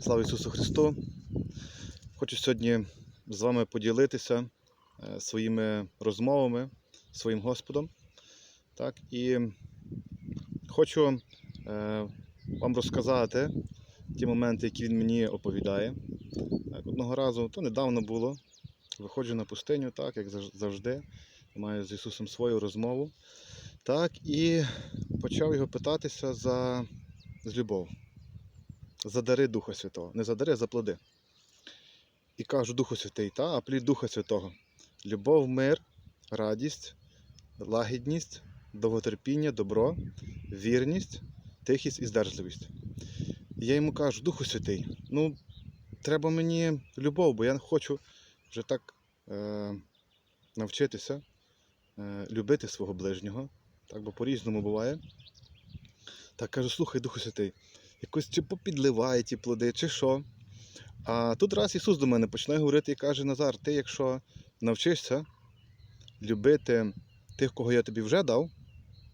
Слава Ісусу Христу! Хочу сьогодні з вами поділитися е, своїми розмовами своїм Господом. Так, і хочу е, вам розказати ті моменти, які він мені оповідає. Так, одного разу, то недавно було, виходжу на пустиню, так, як завжди, маю з Ісусом свою розмову. Так, і почав його питатися за з любов за дари Духа Святого. Не за дари, а за плоди. І кажу Духу Святий, та, а плід Духа Святого. Любов, мир, радість, лагідність, довготерпіння, добро, вірність, тихість і здержливість. І я йому кажу, Духу Святий, ну, треба мені любов, бо я хочу вже так е, навчитися е, любити свого ближнього. Так, бо по-різному буває. Так кажу, слухай, Духу Святий, якось чи попідливає ті плоди, чи що. А тут раз Ісус до мене починає говорити і каже: Назар, ти якщо навчишся любити тих, кого я тобі вже дав,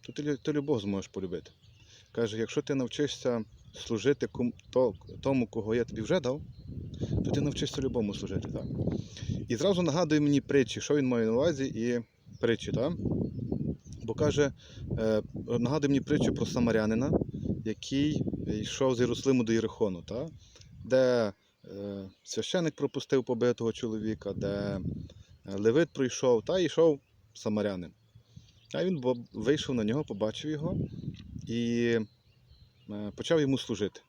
то ти, ти любов зможеш полюбити. Каже, якщо ти навчишся служити тому, кого я тобі вже дав, то ти навчишся любому служити. Так? І зразу нагадує мені притчі, що він має на увазі, і притчі. Так? Бо каже, е, нагадує мені притчу про самарянина, який йшов з Єрусалиму до Єрихону, та? де е, священик пропустив побитого чоловіка, де е, левит прийшов, та йшов самарянин. А він вийшов на нього, побачив його і е, почав йому служити.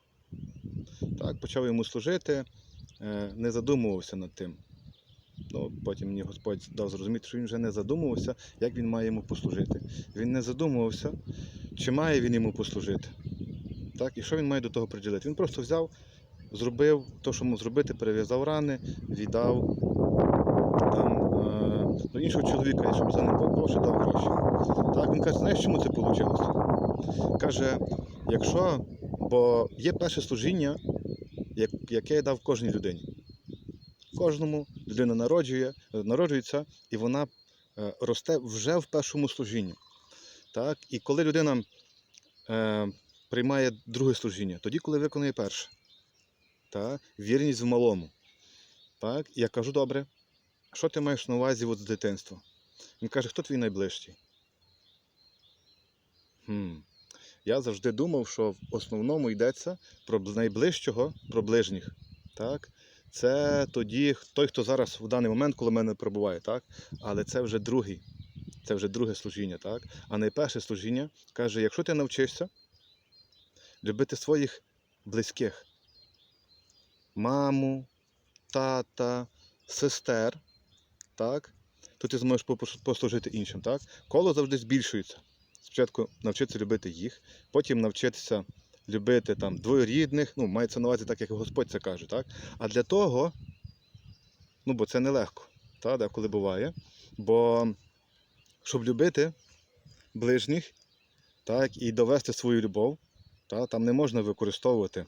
Так, почав йому служити, е, не задумувався над тим. Ну, потім мені Господь дав зрозуміти, що він вже не задумувався, як він має йому послужити. Він не задумувався, чи має він йому послужити. Так, і що він має до того приділити? Він просто взяв, зробив те, що мав зробити, перев'язав рани, віддав там, е, до іншого чоловіка, щоб за ним Бог дав гроші. Так, він каже, знаєш, чому це вийшло? Каже, якщо, бо є перше служіння, яке я дав кожній людині. Кожному людина народжує, народжується, і вона е, росте вже в першому служінні. Так? І коли людина е, приймає друге служіння, тоді, коли виконує перше. Так? Вірність в малому. Так? Я кажу, добре, що ти маєш на увазі от з дитинства? Він каже, хто твій найближчий? Хм. Я завжди думав, що в основному йдеться про найближчого, про ближніх. Так? Це тоді той, хто зараз в даний момент, коли мене перебуває, так? Але це вже другий. Це вже друге служіння, так? А найперше служіння каже, якщо ти навчишся любити своїх близьких, маму, тата, сестер, так? то ти зможеш послужити іншим. Так? Коло завжди збільшується. Спочатку навчитися любити їх, потім навчитися любити там двоюрідних, ну, мається на увазі так, як Господь це каже, так? А для того, ну, бо це нелегко, та, деколи буває. Бо щоб любити ближніх, так, і довести свою любов, та, там не можна використовувати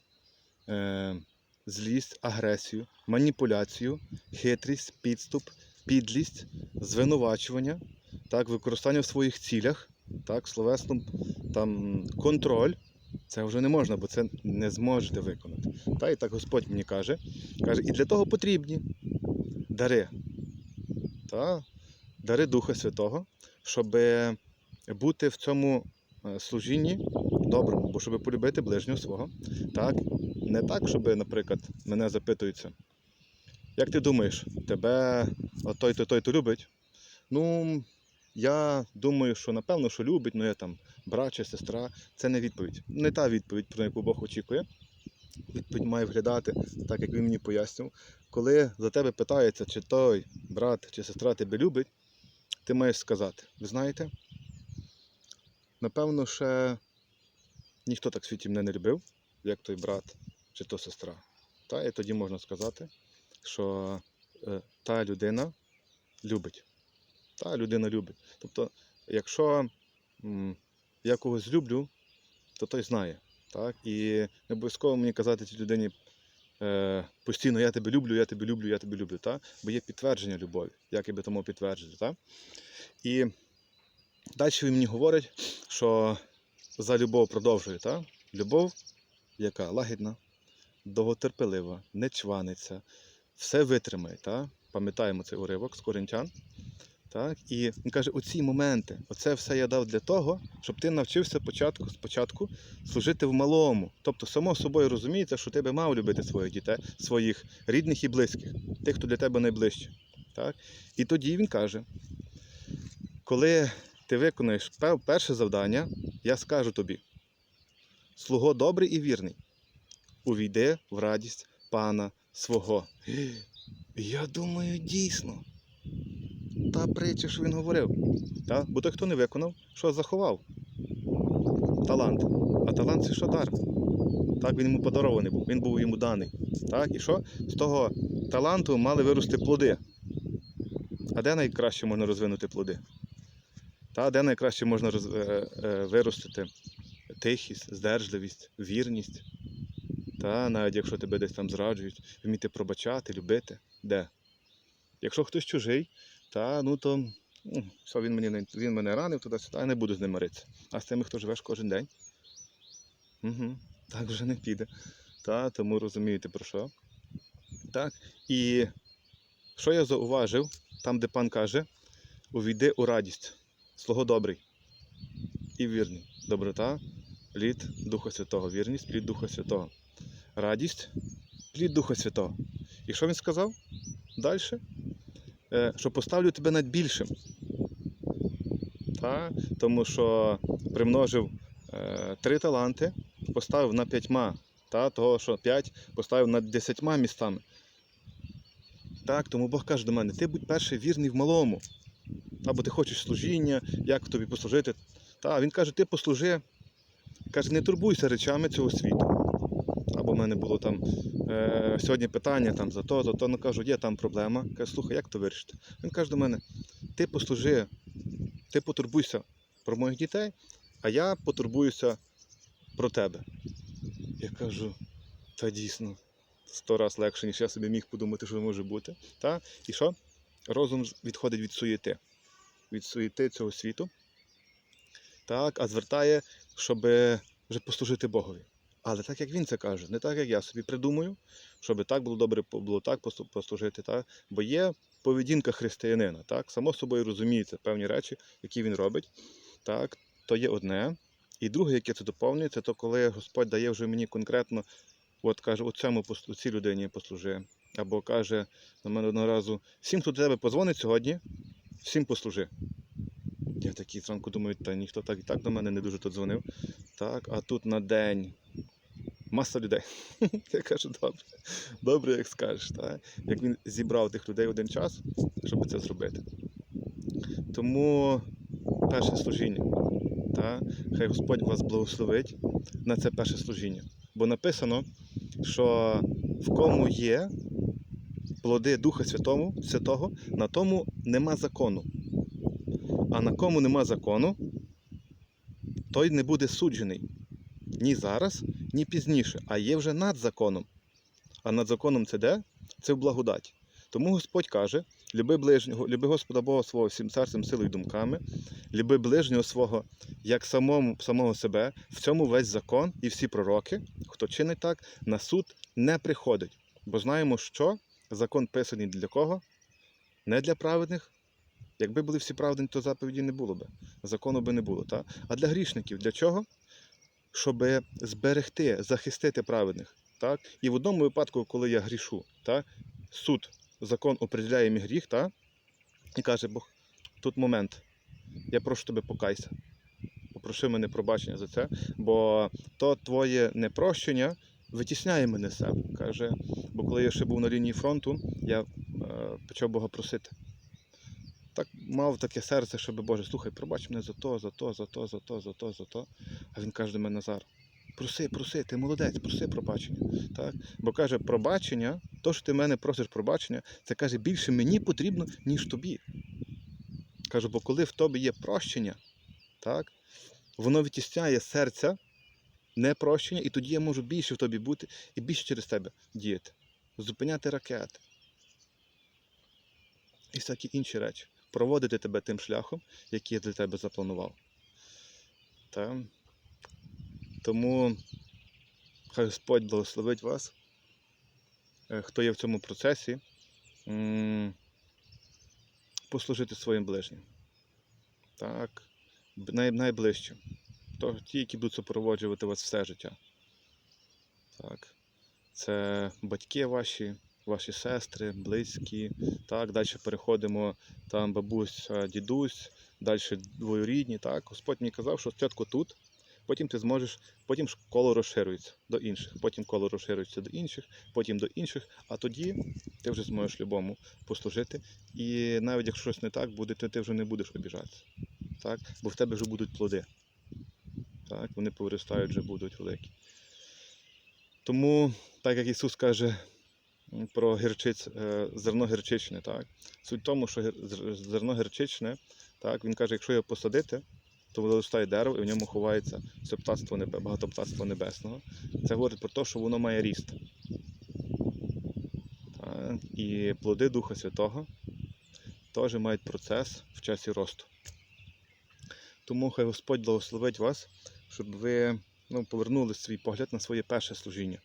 е, злість, агресію, маніпуляцію, хитрість, підступ, підлість, звинувачування, так, використання в своїх цілях, так, словесно, там, контроль. Це вже не можна, бо це не зможете виконати. Та і так Господь мені каже, каже, і для того потрібні дари. Та, дари Духа Святого, щоб бути в цьому е, служінні доброму, бо щоб полюбити ближнього свого. Так? Не так, щоб, наприклад, мене запитуються, як ти думаєш, тебе той-то той-то любить? Ну, я думаю, що напевно, що любить, ну я там брат чи сестра. Це не відповідь. Не та відповідь, про яку Бог очікує. Відповідь має виглядати так, як він мені пояснив. Коли за тебе питається, чи той брат чи сестра тебе любить, ти маєш сказати: ви знаєте, напевно, ще ніхто так в світі мене не любив, як той брат чи то сестра. Та, і тоді можна сказати, що е, та людина любить. Та людина любить. Тобто, якщо м, я когось люблю, то той знає. Так? І не обов'язково мені казати цій людині е, постійно я тебе люблю, я тебе люблю, я тебе люблю. Так? Бо є підтвердження любові, як я би тому підтверджити. Так? І далі він мені говорить, що за любов продовжує. Так? Любов, яка лагідна, довготерпелива, не чваниться, все витримає. Та? Пам'ятаємо цей уривок з коринтян. Так? І він каже, оці моменти, оце все я дав для того, щоб ти навчився початку, спочатку служити в малому. Тобто, само собою розуміється, що ти би мав любити своїх дітей, своїх рідних і близьких, тих, хто для тебе найближче. Так? І тоді він каже: коли ти виконаєш пев- перше завдання, я скажу тобі: слуго добрий і вірний, увійди в радість пана свого. Я думаю, дійсно. Та притча, що він говорив. Та? Бо той, хто не виконав, що заховав? Талант. А талант це що дар? Так, він йому подарований був, він був йому даний. Так, і що? З того таланту мали вирости плоди. А де найкраще можна розвинути плоди? Та, де найкраще можна роз... е, е, виростити тихість, здержливість, вірність. Та, навіть якщо тебе десь там зраджують, вміти пробачати, любити. Де? Якщо хтось чужий, та, ну то ну, все, він, мені, він мене ранив туди-сюди, я не буду з ним миритися. А з тими, хто живеш кожен день, угу, так вже не піде. Та, тому розумієте про що. Так, і що я зауважив, там, де пан каже, увійди у радість, слуго добрий і вірний. Доброта, плід Духа Святого, вірність, плід Духа Святого. Радість, плід Духа Святого. І що він сказав? Далі? Е, що поставлю тебе над більшим. Та? Тому що примножив е, три таланти, поставив на п'ятьма. Та? Того, що п'ять поставив над десятьма містами. Так, тому Бог каже до мене: ти будь перший вірний в малому. Або ти хочеш служіння, як тобі послужити. Та, він каже, ти послужи. Каже, не турбуйся речами цього світу. Або в мене було там е, сьогодні питання там, за то, за то. Ну кажу, є там проблема. Каже, слухай, як то вирішити? Він каже до мене: ти послужи, ти потурбуйся про моїх дітей, а я потурбуюся про тебе. Я кажу, та дійсно, сто раз легше, ніж я собі міг подумати, що може бути. Та? І що? Розум відходить від суєти, від суєти цього світу, так, а звертає, щоб вже послужити Богові. Але так як він це каже, не так, як я собі придумаю, щоб так було добре було так послужити. Так? Бо є поведінка християнина, так? само собою розуміється певні речі, які він робить. Так? То є одне. І друге, яке це доповнює, це то, коли Господь дає вже мені конкретно, от каже, у цьому цій людині послужи. Або каже на мене одного разу: всім, хто до тебе позвонить сьогодні, всім послужи. Я такий зранку думаю, та ніхто так і так до мене не дуже тут дзвонив. Так, а тут на день маса людей. Я кажу, добре, добре, як скажеш. Так? Як він зібрав тих людей один час, щоб це зробити. Тому перше служіння. Та? Хай Господь вас благословить на це перше служіння. Бо написано, що в кому є плоди Духа Святого, Святого, на тому нема закону. А на кому нема закону, той не буде суджений ні зараз, ні пізніше, а є вже над законом. А над законом це де? Це в благодаті. Тому Господь каже: люби ближнього, люби Господа Бога свого всім серцем, силою і думками, люби ближнього свого як самому, самого себе, в цьому весь закон і всі пророки, хто чинить так, на суд не приходить. Бо знаємо, що закон писаний для кого? Не для праведних. Якби були всі праведні, то заповіді не було би. Закону би не було. Та? А для грішників для чого? Щоб зберегти, захистити праведних. Так? І в одному випадку, коли я грішу, так? суд, закон определяє мій гріх, так? і каже Бог, тут момент, я прошу тебе покайся. Попроси мене пробачення за це, бо то твоє непрощення витісняє мене себе. Каже, бо коли я ще був на лінії фронту, я е, почав Бога просити. Так мав таке серце, щоб Боже, слухай, пробач мене за то, за то, за то, за то, за то, за то. А він каже до мене Назар, проси, проси, ти молодець, проси пробачення. Так? Бо каже, пробачення, то, що ти мене просиш пробачення, це каже, більше мені потрібно, ніж тобі. Каже, бо коли в тобі є прощення, так, воно відтісняє серця непрощення, і тоді я можу більше в тобі бути і більше через тебе діяти. Зупиняти ракети. І всякі інші речі. Проводити тебе тим шляхом, який я для тебе запланував. Та? Тому хай Господь благословить вас е, хто є в цьому процесі, послужити своїм ближнім. Так, най, найближчим. То, ті, які будуть супроводжувати вас все життя. Так. Це батьки ваші, ваші сестри, близькі. Так, далі переходимо там бабусь, дідусь, далі двоюрідні. Так, Господь мені казав, що спочатку тут, потім ти зможеш, потім коло розширюється до інших, потім коло розширюється до інших, потім до інших, а тоді ти вже зможеш любому послужити. І навіть якщо щось не так буде, то ти вже не будеш обіжатися. Так? Бо в тебе вже будуть плоди. Так? Вони повиростають, вже будуть великі. Тому, так як Ісус каже про гірчиць, е, зерно гірчичне, так? суть в тому, що зерно гірчичне, так, він каже, якщо його посадити, то виростає дерево і в ньому ховається все птацтво небе, багато птацтва небесного. Це говорить про те, що воно має ріст. Так? І плоди Духа Святого теж мають процес в часі росту. Тому хай Господь благословить вас, щоб ви ну, повернули свій погляд на своє перше служіння.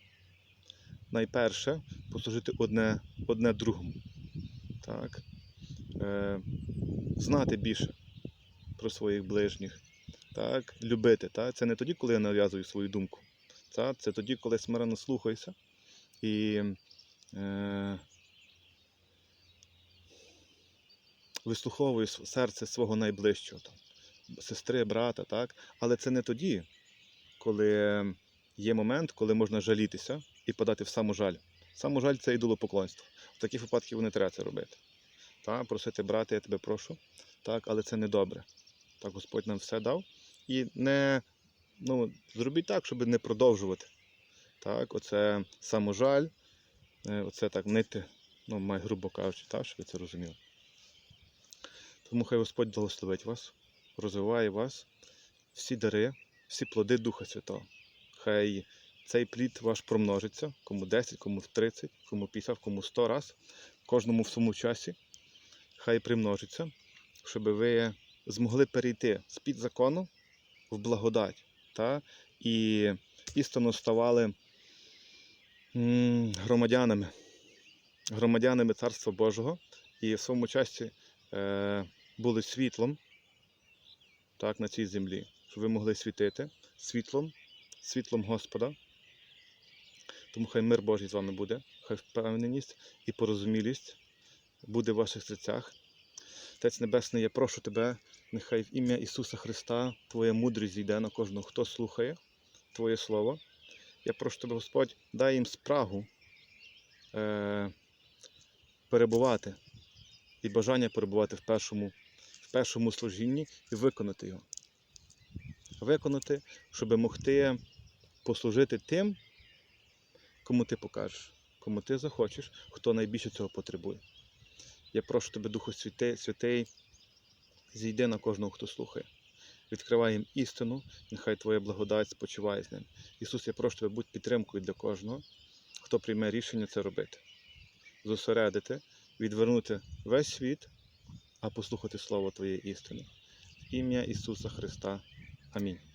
Найперше послужити одне, одне другому. Так? Е, знати більше про своїх ближніх. Так? Любити. Так? Це не тоді, коли я нав'язую свою думку. Так? Це тоді, коли смиренно слухаюся і е, вислуховую серце свого найближчого. Сестри, брата, так? Але це не тоді, коли є момент, коли можна жалітися і подати в саможаль. Саможаль це ідолопоклонство. В таких випадках не треба це робити. Так? Просити брати, я тебе прошу, так? але це не добре. Так Господь нам все дав. І не ну, зробіть так, щоб не продовжувати. Так? Оце саможаль, е, оце так нити, ну, грубо кажучи, так? щоб ви це розуміли. Тому хай Господь благословить вас, розвиває вас, всі дари, всі плоди Духа Святого. Хай цей плід ваш промножиться, кому 10, кому 30, кому 50, кому 100 раз, кожному в своєму часі. Хай примножиться, щоб ви змогли перейти з-під закону в благодать та? і істинно ставали громадянами, громадянами Царства Божого і в своєму часі е, були світлом так, на цій землі, щоб ви могли світити світлом, світлом Господа. Тому хай мир Божий з вами буде, хай впевненість і порозумілість буде в ваших серцях. Отець Небесний, я прошу тебе, нехай в ім'я Ісуса Христа Твоя мудрість зійде на кожного, хто слухає Твоє Слово. Я прошу тебе, Господь, дай їм спрагу е, перебувати і бажання перебувати в першому, першому служінні і виконати його. Виконати, щоб могти послужити тим, кому ти покажеш, кому ти захочеш, хто найбільше цього потребує. Я прошу тебе, Духу Святий, Святий, зійди на кожного, хто слухає. Відкривай їм істину, нехай Твоя благодать спочиває з ним. Ісус, я прошу тебе, будь підтримкою для кожного, хто прийме рішення це робити. Зосередити, відвернути весь світ, а послухати Слово Твоє істини. В ім'я Ісуса Христа. Амінь.